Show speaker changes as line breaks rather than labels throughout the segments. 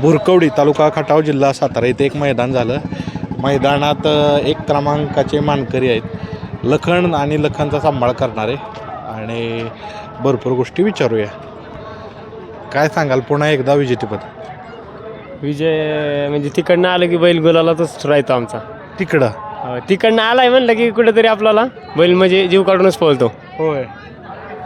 भुरकवडी तालुका खटाव जिल्हा सातारा इथे एक मैदान झालं. मैदानात एक क्रमांकाचे मानकरी आहेत. लखन आणि लखनचा सांभाळ करणारे. आणि भरपूर गोष्टी विचारूया. काय सांगाल पुन्हा एकदा विजेतेपद?
विजय म्हणजे तिकडनं आलं की बैल गुलालातच राहतो आमचा.
तिकडं?
तिकडनं आलाय म्हणलं की कुठेतरी आपल्याला. बैल म्हणजे जीव काढूनच पळतो.
होय.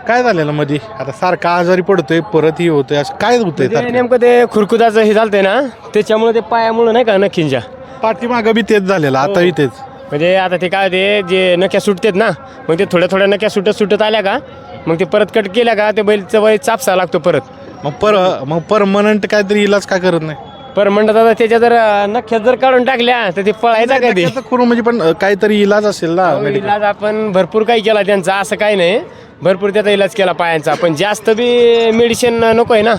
काय झालेलं मध्ये आता सारखा आजारी पडतोय परत ही होतोय असं काय होतंय
ते
सारखं?
नेमकं ते खुरकुदाचं हे झालतंय ना त्याच्यामुळे ते पायामुळे नाही का नक्कींच्या
पाठीमागं बी तेच झालेलं आता
हो.
इथेच
म्हणजे आता ते काय ते जे नक्या सुटतात ना मग ते थोड्या थोड्या नक्या सुटत सुटत आल्या का मग ते परत कट केल्या का ते बैलचं बैल चापसा लागतो परत.
मग पर मग परमनंट काहीतरी इलाज का करत नाही?
पर म्हणतात आता त्याच्या जर अं, नख्या जर काढून टाकल्या तर ते पळायचा कधी?
त्याचं खरं म्हणजे पण अ, काहीतरी इलाज असेल ना medical.
इलाज आपण भरपूर काही केला त्यांचा असं काही नाही. भरपूर त्याचा इलाज केला पायांचा. पण जास्त बी मेडिसिन नको आहे ना.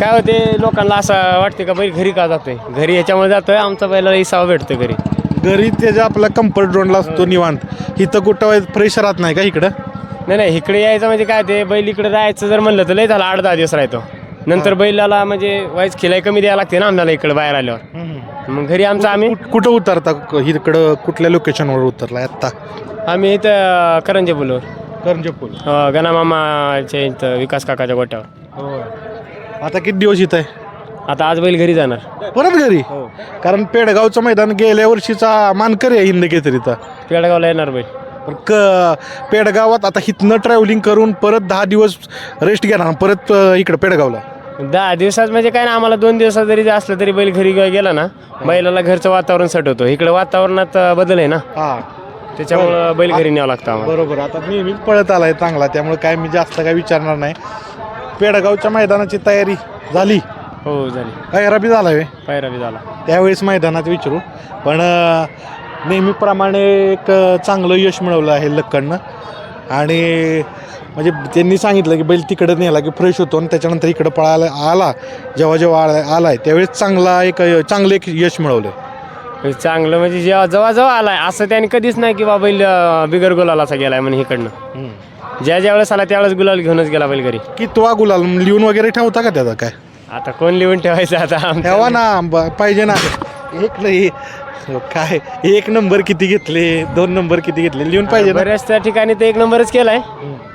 काय होते लोकांना असं वाटते का बैल घरी का जातोय? घरी याच्यामुळे जातोय आमचा बैलाला इसावा भेटतो घरी.
घरी त्याच्या आपला कम्फर्ट झोनला असतो निवांत इथं कुठं फ्रेश राहत नाही का इकडं?
नाही नाही इकडे यायचं म्हणजे काय ते बैल इकडे जायचं जर म्हणलं तर लय झालं आठ दहा दिवस राहतो. नंतर बैलाला म्हणजे वाईज खिलाई कमी द्यायला लागते ना आम्हाला इकडे बाहेर आल्यावर. मग घरी आमचं आम्ही
कुठ- कुठं उतरता? क- इकडं कुठल्या लोकेशनवर उतरला आत्ता?
आम्ही इथं करंजे बोलवर
करंजे पूल
गणामामाच्या इथं विकास काकाच्या गोट्यावर.
आता किती दिवस इथं आहे?
आता आज बैल घरी जाणार.
परत घरी?
हो.
कारण पेडगावचं मैदान गेल्या वर्षीचा मानकरी आहे हिंद केसरीचा
पेडगावला येणार बैल.
पण क पेडगावात आता हिथनं ट्रॅव्हलिंग करून परत दहा दिवस रेस्ट घेणार परत अ, इकडं पेडगावला.
दहा दिवसात म्हणजे काय ना आम्हाला दोन दिवसात जरी असलं तरी बैल घरी गेला ना बैलाला घरचं वातावरण सट होतं इकडे वातावरणात बदल आहे ना?
हा.
त्याच्यामुळं बैल घरी न्यावं लागतं आम्हाला.
बरोबर. आता नेहमीच पळत आलाय चांगला त्यामुळे काय मी जास्त काय विचारणार नाही. पेडगावच्या मैदानाची तयारी झाली.
हो झाली.
तयारा बी झाला व्हय.
पायरा बी झाला.
त्यावेळेस मैदानात विचारू. पण अ, नेहमीप्रमाणे एक चांगलं यश मिळवलं आहे लक्कडनं. आणि म्हणजे त्यांनी सांगितलं की बैल तिकडं नेला की फ्रेश होतो आणि त्याच्यानंतर इकडं पळायला आला. जेव्हा जेव्हा आला आलाय त्यावेळेस चांगला एक चांगलं एक यश मिळवलं.
चांगलं म्हणजे जेव्हा जेव्हा जेव्हा आलाय असं त्याने कधीच नाही की बा बैल अं, बिगर गुलाल असा गेलाय म्हणे इकडनं. ज्या ज्या वेळेस आला त्यावेळेस गुलाल घेऊनच गेला बैल घरी.
की तो गुलाल लिहून वगैरे ठेवता का त्याचा काय?
आता कोण लिहून ठेवायचं आता आमचं-
ठेवा ना ब- पाहिजे ना. एक नाही. काय? एक नंबर किती घेतले? दोन नंबर किती घेतले? लिहून पाहिजे ना.
बऱ्याच त्या ठिकाणी तर एक नंबरच केलाय.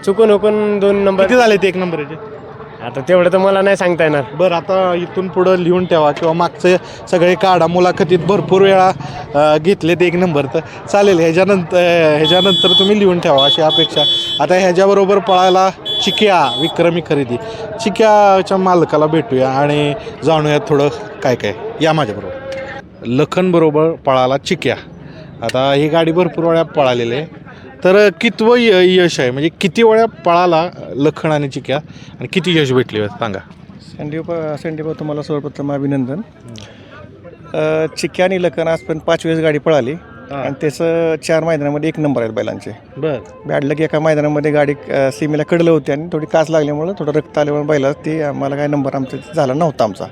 चुकून हुकून दोन नंबर.
किती झाले ते एक नंबरचे
आता तेवढं तर मला नाही सांगता येणार.
बरं आता इथून पुढं लिहून ठेवा किंवा मागचे सगळे काढा. मुलाखतीत भरपूर वेळा अ, घेतलेत एक नंबर. तर चालेल ह्याच्यानंतर ह्याच्यानंतर तुम्ही लिहून ठेवा अशी अपेक्षा. आता ह्याच्याबरोबर पळायला चिक्या विक्रमी खरेदी. चिक्याच्या मालकाला भेटूया आणि जाणूया थोडं काय काय या माझ्याबरोबर. लखन बरोबर पळाला चिक्या. आता ही गाडी भरपूर वेळा पळालेली आहे. तर कितवं य यश आहे? म्हणजे किती वेळा पळाला लखन आणि चिक्या? आणि किती यश भेटले? सांगा.
संदीप संदीप तुम्हाला सर्वप्रथम अभिनंदन. चिक्या आणि लखन आजपर्यंत पाच वेळेस गाडी पळाली. आणि त्याचं चार मैदानामध्ये एक नंबर आहेत बैलांचे.
बर.
बॅडलं की एका मैदानामध्ये गाडी सीमेला कडलं होती आणि थोडी काच लागल्यामुळं थोडं रक्त आल्यामुळे बैला ते आम्हाला काय नंबर आमचा झाला नव्हता आमचा.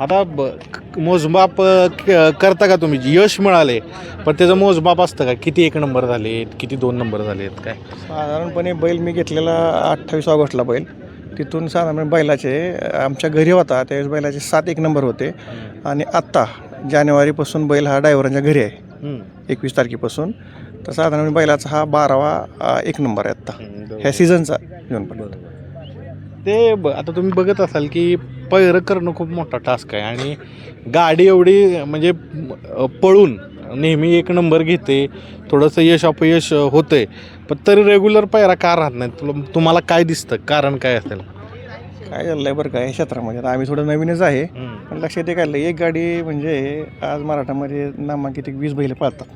आता ब- मोजमाप क- करता का तुम्ही? यश मिळाले पण त्याचं मोजमाप असतं का? किती एक नंबर झाले किती दोन नंबर झालेत काय?
साधारणपणे बैल मी घेतलेला अठ्ठावीस ऑगस्टला बैल. तिथून साधारण बैलाचे आमच्या घरी होता त्यावेळेस बैलाचे सात एक नंबर होते. आणि आत्ता जानेवारीपासून बैल हा ड्रायव्हरांच्या घरी आहे. एकवीस तारखेपासून. तर साधारण बैलाचा हा बारावा अ, एक नंबर आहे आत्ता. ह्या सीझनचा घेऊन पण
ते ब- आता तुम्ही बघत असाल की पैरं करणं खूप मोठा टास्क आहे आणि गाडी एवढी म्हणजे पळून नेहमी एक नंबर घेते थोडंसं यश अपयश होतंय. पण तरी रेग्युलर पैरा का राहत नाही तुला तुम्हाला काय दिसतं? कारण काय असेल?
काय झालं आहे बरं का या क्षेत्रामध्ये. आता आम्ही थोडं नवीनच आहे पण लक्षात एक आलं एक गाडी म्हणजे आज मराठामध्ये नामांकित एक वीस बैल पळतात.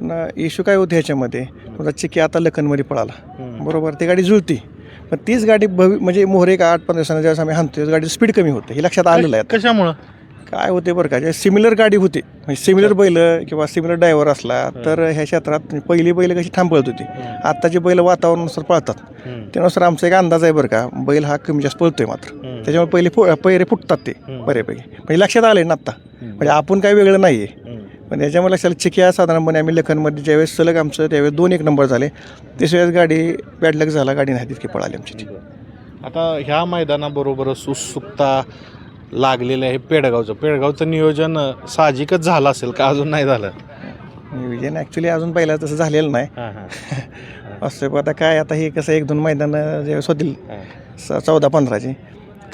पण इश्यू काय होते ह्याच्यामध्ये? समजा चिकी आता लखनमध्ये पळाला. बरोबर ती गाडी जुळती. पण तीच गाडी भवि म्हणजे मोहरे एक आठ पंधरा दिवसांना ज्यावेळेस आम्ही हाणतो त्यावेळेस गाडी स्पीड कमी होते. हे लक्षात आलेलं आहे.
कशामुळं?
काय होते बरं का जे सिमिलर गाडी होती. म्हणजे सिमिलर बैल किंवा सिमिलर ड्रायव्हर असला तर ह्या क्षेत्रात पहिली बैल कशी ठाम पळत होती आत्ताची बैल वातावरणानुसार पळतात. त्यानुसार आमचा एक अंदाज आहे बरं का बैल हा कमी जास्त पळतोय मात्र. त्याच्यामुळे पहिले फु पैरे फुटतात ते बऱ्यापैकी. म्हणजे लक्षात आले ना आत्ता म्हणजे आपण काही वेगळं नाही आहे पण याच्यामुळे लक्षात चिकिया साधारणपणे आम्ही लखनमध्ये ज्यावेळेस सलग आमचं त्यावेळेस दोन एक नंबर झाले. तिसऱ्या वेळेस गाडी बॅडलक झाला गाडी नाही तितकी पळाली आमची. ती.
आता ह्या मैदानाबरोबरच उत्सुकता लागलेलं आहे पेडगावचं पेडगावचं नियोजन साहजिकच झालं असेल का? अजून नाही झालं.
नियोजन ॲक्च्युली अजून पहिला तसं झालेलं नाही. असं आता काय आता हे कसं एक दोन मैदान ज्यावेळेस होतील. स चौदा पंधराचे.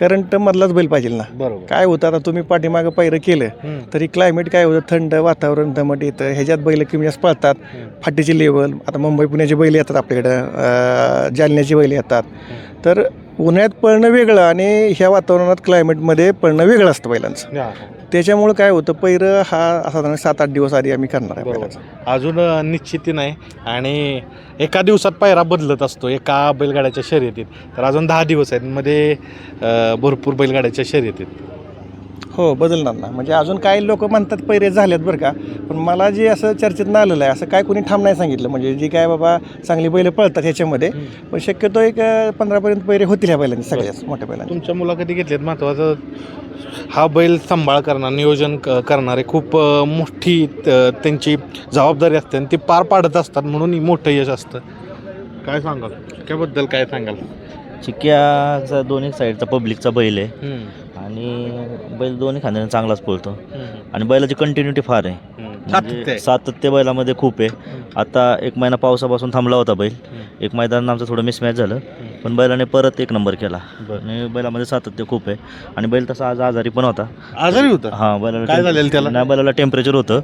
करंट मधलाच बैल पाहिजे ना.
बरोबर.
काय होतं आता तुम्ही पाठीमागं पैरं केलं. तरी क्लायमेट काय होतं? थंड वातावरण दमट येतं. ह्याच्यात बैल कमी जास्त पळतात. फाटीची लेवल आता मुंबई पुण्याची बैल येतात आपल्याकडं. जालन्याची बैल येतात. तर उन्हाळ्यात पळणं वेगळं आणि ह्या वातावरणात क्लायमेटमध्ये पळणं वेगळं असतं बैलांचं. त्याच्यामुळं काय होतं पैरं हा साधारण सात आठ दिवस आधी आम्ही करणार आहे
बरोबर.
बैलाचं
अजून अ, निश्चिती नाही. आणि एका दिवसात पायरा बदलत असतो. एका बैलगाड्याच्या शर्यतीत. तर अजून दहा दिवस आहेत. मध्ये अ, भरपूर बैलगाड्याच्या शर्यतीत.
हो बदलणार ना. म्हणजे अजून काही लोक म्हणतात पैरे झालेत बरं का. पण मला जे असं चर्चेत आलेलं आहे असं काय कोणी ठाम नाही सांगितलं. म्हणजे जी काय बाबा चांगली बैलं पळतात ह्याच्यामध्ये पण शक्यतो एक अं, पंधरापर्यंत पैरे होतील ह्या बैलांनी सगळ्याच मोठ्या बैलांनी
तुमच्या मुलाखती घेतल्यात. महत्त्वाचं हा बैल सांभाळ करणार नियोजन क- करणारे खूप मोठी त्यांची जबाबदारी असते आणि ते पार पाडत असतात म्हणून मोठं यश असतं. काय सांगाल? त्याबद्दल काय सांगाल?
चिक्क्याचा दोन्ही साईडचा पब्लिकचा बैल आहे. आणि बैल दोन्ही खांद्याने चांगलाच
हम्म,
आणि बैलाची कंटिन्युटी फार आहे. म्हणजे
सातत्य आहे.
सातत्य बैलामध्ये खूप आहे. आता एक महिना पावसापासून थांबला होता बैल. एक मैदान आमचं थोडं मिसमॅच झालं. पण बैलाने परत एक नंबर केला. आणि बैलामध्ये सातत्य खूप आहे. आणि बैल तसा आज आजारी पण होता.
आजारी होतं?
हां बैलाला
काय झालेलं त्याला?
नाही बैलाला टेम्परेचर होतं.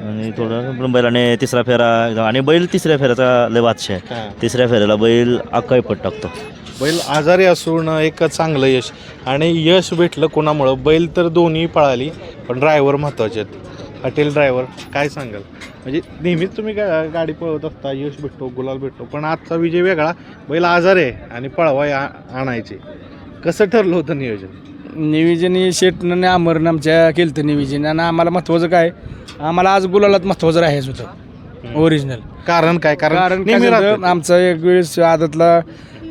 आणि थोडं पण बैलाने तिसरा फेरा आणि बैल तिसऱ्या फेऱ्याचा लय बादशाह आहे. तिसऱ्या फेऱ्याला बैल अक्काई पट टाकतो.
बैल आजारी असून एक चांगलं यश. आणि यश भेटलं कोणामुळं? बैल तर दोन्ही पळाली पण ड्रायव्हर महत्त्वाचे आहेत. हॉटेल ड्रायव्हर काय सांगाल? म्हणजे नेहमीच तुम्ही गा गाडी पळवत असता यश भेटतो गुलाल भेटतो पण आजचा विजय वेगळा. बैल आजार आहे आणि पळवाय आणायचे. कसं ठरलं होतं नियोजन?
नियोजन हे शेटनं आमरनं आमच्या केलं होतं नियोजन. आणि आम्हाला महत्त्वाचं काय? आम्हाला आज गुलालात महत्त्वाचं राहायचं होतं. ओरिजिनल
कारण काय? कारण
कारण
नेहमी.
आमचा एक वेळेस आदतला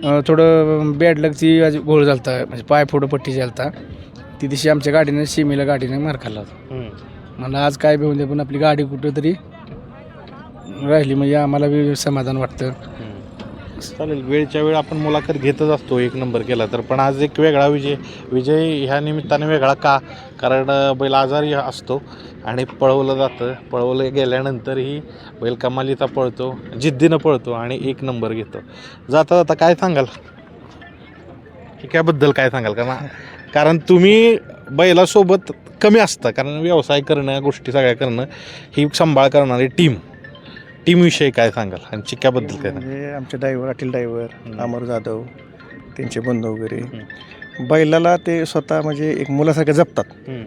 अं, थोडं बॅड लकची घोळ झालता. म्हणजे पाय फोडं पट्टी झालता. ती दिवशी आमच्या गाडीने शिमीला गाडीने मार खाल्ला होता.
हम्म.
मला आज काय भेऊन दे पण आपली गाडी कुठंतरी राहिली म्हणजे आम्हाला बी समाधान वाटतं.
चालेल वेळच्या वेळ आपण मुलाखत घेतच असतो एक नंबर केला तर. पण आज एक वेगळा विजय विजय ह्या निमित्ताने वेगळा का? कारण बैल आजारी असतो आणि पळवलं जातं. पळवलं गेल्यानंतरही बैल कमालीचा पळतो जिद्दीनं पळतो आणि एक नंबर घेतो. जाता जाता काय सांगाल? की त्याबद्दल काय सांगाल? कारण कारण तुम्ही बैलासोबत कमी असता. कारण व्यवसाय करणं गोष्टी सगळ्या करणं ही सांभाळ करणारी टीम टीमविषयी काय सांगाल? आणि चिक्क्याबद्दल काय सांगाल?
म्हणजे आमचे ड्रायव्हर अटील ड्रायव्हर अमर जाधव त्यांचे बंधू वगैरे. बैलाला ते स्वतः म्हणजे एक मुलासारखं जपतात.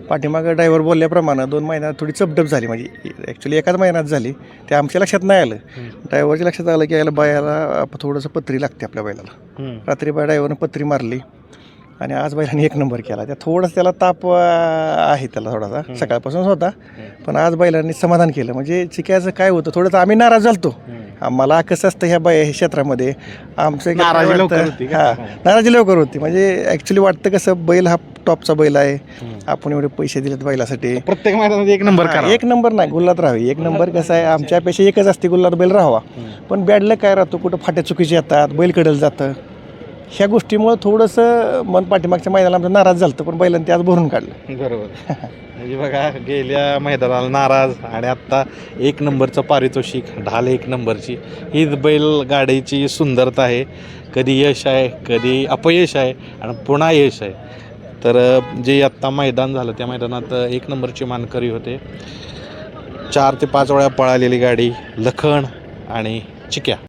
पाठीमागं ड्रायव्हर बोलल्याप्रमाणे दोन महिन्यात थोडी चपडप झाली. म्हणजे ॲक्च्युली एकाच महिन्यात झाली. ते आमच्या लक्षात नाही आलं. ड्रायव्हरच्या लक्षात आलं की याला बायाला थोडंसं पत्री लागते आपल्या बैलाला. रात्री बाय ड्रायव्हरनं पत्री मारली. आणि आज बैलाने एक नंबर केला. त्या थोडंसं त्याला ताप आहे त्याला थोडासा. सकाळपासूनच होता. पण आज बैलांनी समाधान केलं. म्हणजे चिक्याचं काय होतं? थोडंसं आम्ही नाराज झालतो. मला कसं असतं ह्या बाय ह्या क्षेत्रामध्ये? आमचं
नाराजी लवकर होती?
हा. नाराजी लवकर होती. म्हणजे ॲक्च्युली वाटतं कसं बैल हा टॉपचा बैल आहे. आपण एवढे पैसे दिलेत बैलासाठी.
प्रत्येक मैदानात एक नंबर
एक नंबर नाही गुल्लात राहावी. एक नंबर कसं आहे आमच्यापेक्षा एकच असते गुल्लात बैल राहावा. पण बॅडला काय राहतो? कुठं फाट्या चुकीचे येतात बैल कडल जातं. ह्या गोष्टीमुळं थोडंसं मन पाठीमागच्या मैदानाला आमचं नाराज झालं पण बैलांनी ते आज भरून काढलं.
बरोबर. म्हणजे बघा गेल्या मैदानाला नाराज आणि आत्ता एक नंबरचं पारितोषिक ढाल एक नंबरची. हीच बैल गाडीची सुंदरता आहे. कधी यश आहे कधी अपयश आहे आणि पुन्हा यश आहे. तर जे आत्ता मैदान झालं त्या मैदानात एक नंबरची मानकरी होते. चार ते पाच वेळा पळालेली गाडी लखण आणि चिक्या.